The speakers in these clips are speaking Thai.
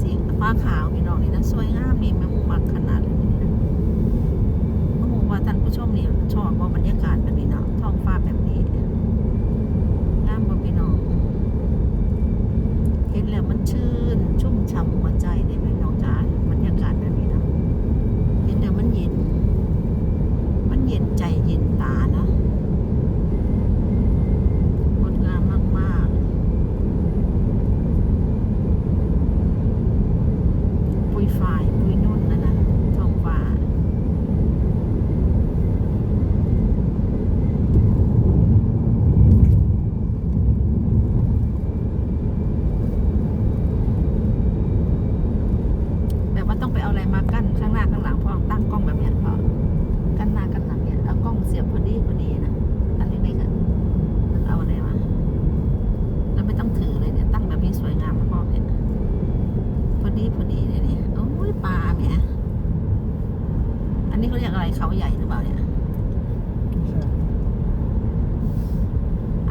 สีฟ้าขาวพี่น้องนี่นะสวยงามมีแมงมุมมักขนาดนี้นะมะมุมว่าท่านผู้ชมนี่ชอบว่าบรรยากาศแบบนี้เนาะท้องฟ้าแบบนี้งามบ่พี่น้องเห็นแล้วมันชื่น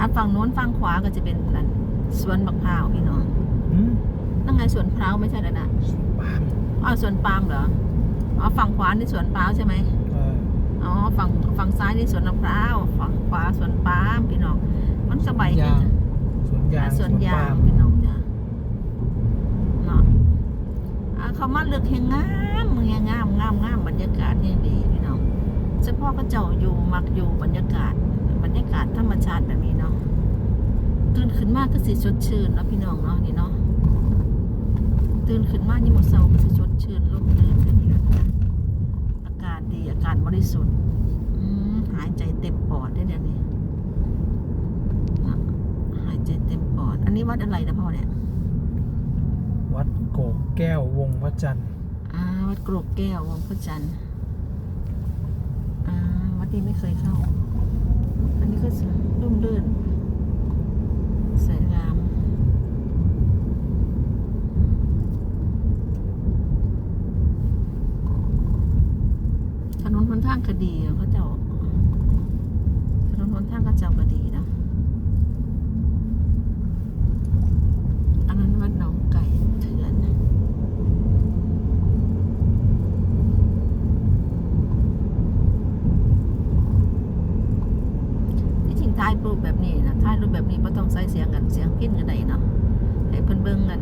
อันฝั่งโน้นฝั่งขวาก็จะเป็นนั่นสวนมะพร้าวพี่น้องอืมนั่นไงสวนพร้าวไม่ใช่แล้วนะสวนปาล์มอ๋อสวนปาล์มเหรออ๋อฝั่งขวานี่สวนพร้าวใช่ไหมเอออ๋อฝั่งฝั่งซ้ายนี่สวนมะพร้าวฝั่งขวาสวนปาล์มพี่น้องมันสบายดียางจ้ะ สวนยางสวนยาปางล์ม พี่น้องจ้ะเนาะอ่าเขามาเลือกแห่งงามเมืองงามงามงามบรรยากาศแห่งดีพี่น้องเฉพาะก็เจ้าอยู่มักอยู่บรรยากาศ บรรยากาศธรรมชาติแบบนี้เนาะ ตื่นขึ้นมากก็สิสดชื่นเนาะพี่น้องเนาะนี่เนาะตื่นขึ้นมากนี่หมดเศร้าก็สิสดชื่นลมลื่นแบบนี้นะอากาศดีอากาศบริสุทธิ์อืมหายใจเต็มปอดได้เดี๋ยวนี้เนาะหายใจเต็มปอด อันนี้วัดอะไรนะพ่อเนี่ย วัดโกกแก้ววงพระจันทร์อ่าวัดกรกแก้ววังพระจันทร์อ่าวัดนี้ไม่เคยเข้า อันนี้ก็ร่มรื่น สวยงามถนนหนทางก็ดีเขาเจ้าถนนหนทางก็เจ้าก็ดีนะ อันนั้นวัดหนองไก่เถื่อน ที่จริงถ่ายรูปแบบนี้นะถ่ายรูปแบบนี้ไม่ต้องใส่เสียงกันเสียงพิ้นกันใดเนาะให้เพิ่นเบิ่งกัน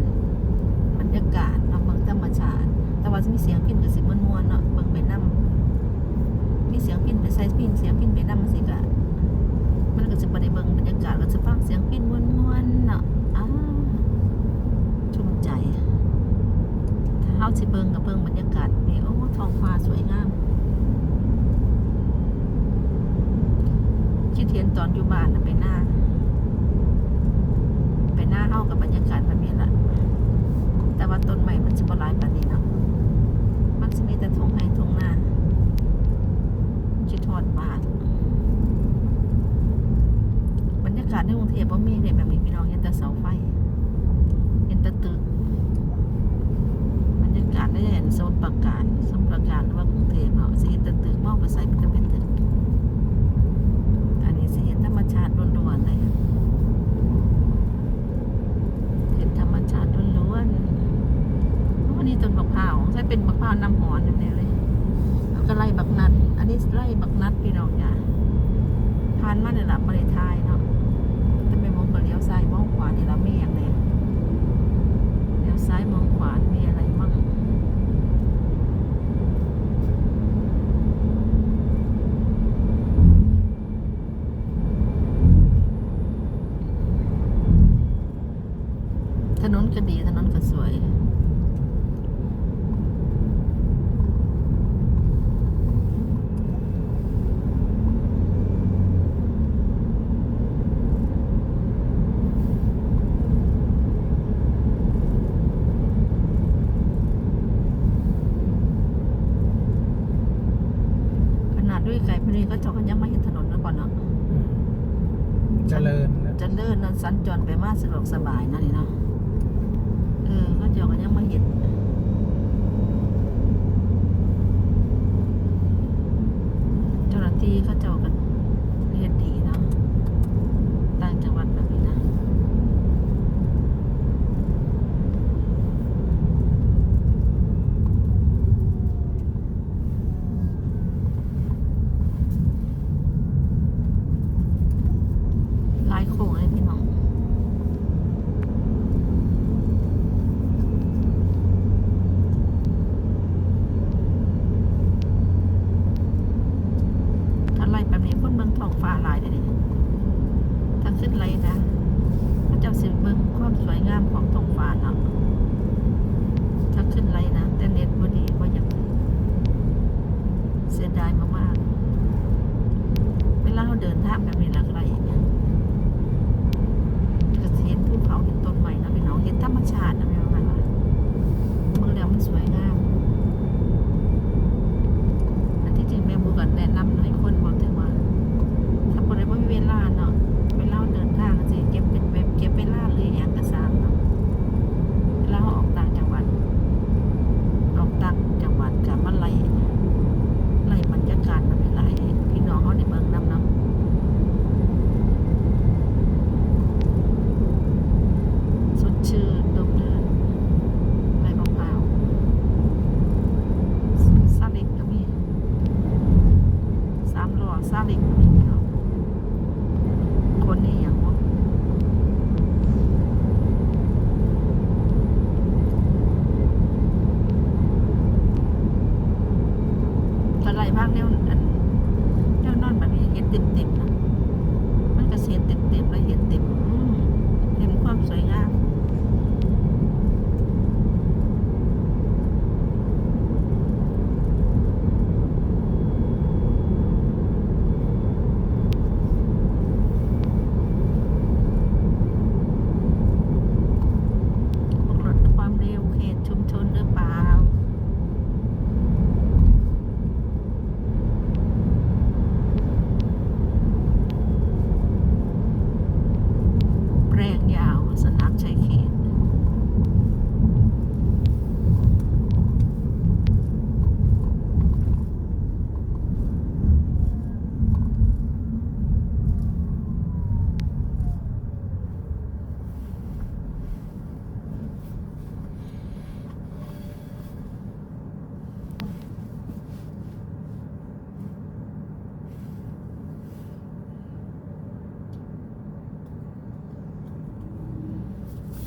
บรรยากาศเนาะเบิ่งธรรมชาติ แต่ว่ามีเสียงพิ้นก็สิม่วนๆเนาะเบิ่งไปนํมีเสียงพิ้นไปใส่พิ้นเสียงพิ้นไปนำสิก็มันก็สิบ่ได้เบิ่งบรรยากาศก็สิฟังเสียงพิ้นม่วนๆเนาะอ้าชุ่มใจถ้าเฮาสิเบิ่งก็เบิ่งบรรยากาศนี่โอ้ท้องฟ้าสวยงาม คิดเห็น ตอนอยู่บ้านนะไปหน้า ไปหน้าเฮากับบรรยากาศแบบนี้แหละแต่ว่าต้นใหม่มันจะบ่หลายปานนี้เนาะมันจะมีแต่ทงไห้ทงหน้าชิดทอดบาทบรรยากาศในกรุงเทพบ่มีเนี่ยแบบนี้พี่น้องเห็นแต่เสาไฟ เห็นแต่ตึก บรรยากาศได้เห็นโซนปราการสมุทรปราการหรือว่ากรุงเทพเนาะสิเห็นแต่ตึกมองไปใส่มันก็เป็นตึก อันนี้สิเห็นธรรมชาติล้วนๆเลยเห็นธรรมชาติล้วนๆวันนี้ต้น บักพร้าวใช่เป็นบักพร้าวน้ำหอนแบบนี้เลยแล้วก็ไล่บักนัด อันนี้ไล่บักนัดพี่น้องจ้ะทานมาในหลับมาในทายเนาะแต่ไปมองก็เลี้ยวซ้ายมองขวานี่ละไม่อย่างเลยเลี้ยวซ้ายมองขวามีอะไรบ้างถนนก็ดีถนนก็สวย ขนาดด้วยไก่พอดีก็เจากันยังไม่เห็นถนนนะก่อนเนาะ อืม เจริญนะจะเลินนั้นสัญจรไปมาสะดวกสบายนะนี่เนาะเออเขาเจากันยังมาเห็นเจ้าหน้าที่เขาเจา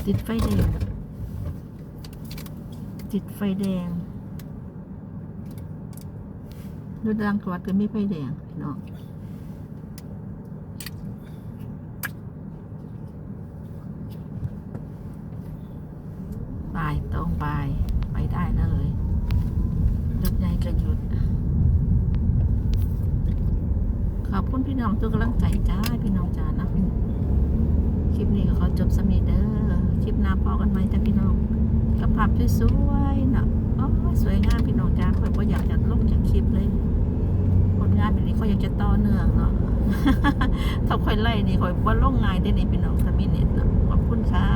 ติดไฟแดง ติดไฟแดงรถดังกวัดก็มีไฟแดงน้องไปตรงไปไปได้เลยรถใหญ่ก็หยุด ขอบคุณพี่น้องทุกกำลังใจจ้าพี่น้องจ้านะ คลิปนี้ก็ขอจบสมีเดอร์คลิปหน้าพ อกันไหมจ้าพี่น้องกับภาพสวยๆนะโอ้ยสวยงามพี่น้องจ้าคอยก็อยากจะลงจากคลิปเลยผลงานแบบนี้เขาอยากจะต่อเนื่องเนาะถ้าคอยไล่นี่คอยว่าลงง่ายได้นี่พี่น้องถ้ามีเน็ตเนาะขอบคุณค่ะ